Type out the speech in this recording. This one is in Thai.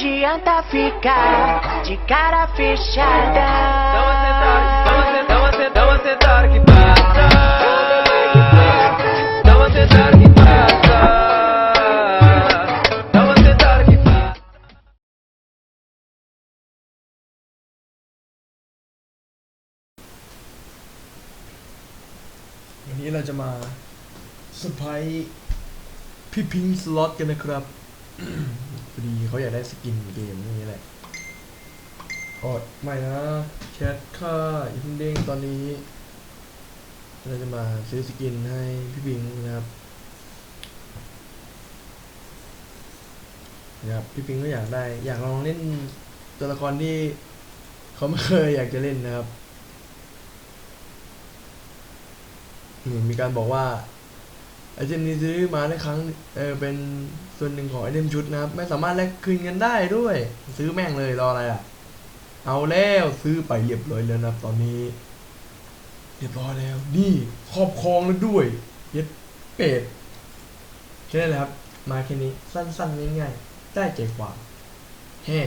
adianta ficar de cara fechada. Dá uma sentada, dá uma sentada, dá uma sentada, dá uma sentada que passa. Dá uma sentada que passa. Dá uma sentada que passa. วันนี้เราจะมาเซอร์ไพรส์พี่พิงค์สล็อตกันนะครับ พอดีเขาอยากได้สกินเกมนี่แหละอดไม่นะแชทค่าอย่าเพิ่งเด้งตอนนี้เราจะมาซื้อสกินให้พี่พิงนะครับนะครับพี่พิงก็อยากได้ อยากลองเล่นตัวละครที่เขาไม่เคยอยากจะเล่นนะครับอืมมีการบอกว่า ไอเทมนี้ซื้อมาได้ครั้งเออเป็นส่วนหนึ่งของไอเทมชุดนะครับ ไม่สามารถแลกคืนกันได้ด้วย ซื้อแม่งเลยรออะไรอะ เอาแล้วซื้อไปเรียบร้อยแล้วนะตอนนี้ เรียบร้อยแล้ว นี่ครอบครองแล้วด้วยเย็ดเป็ดแค่นั้แหละครับ มาแค่นี้สั้นๆง่ายๆได้ใจความแฮ่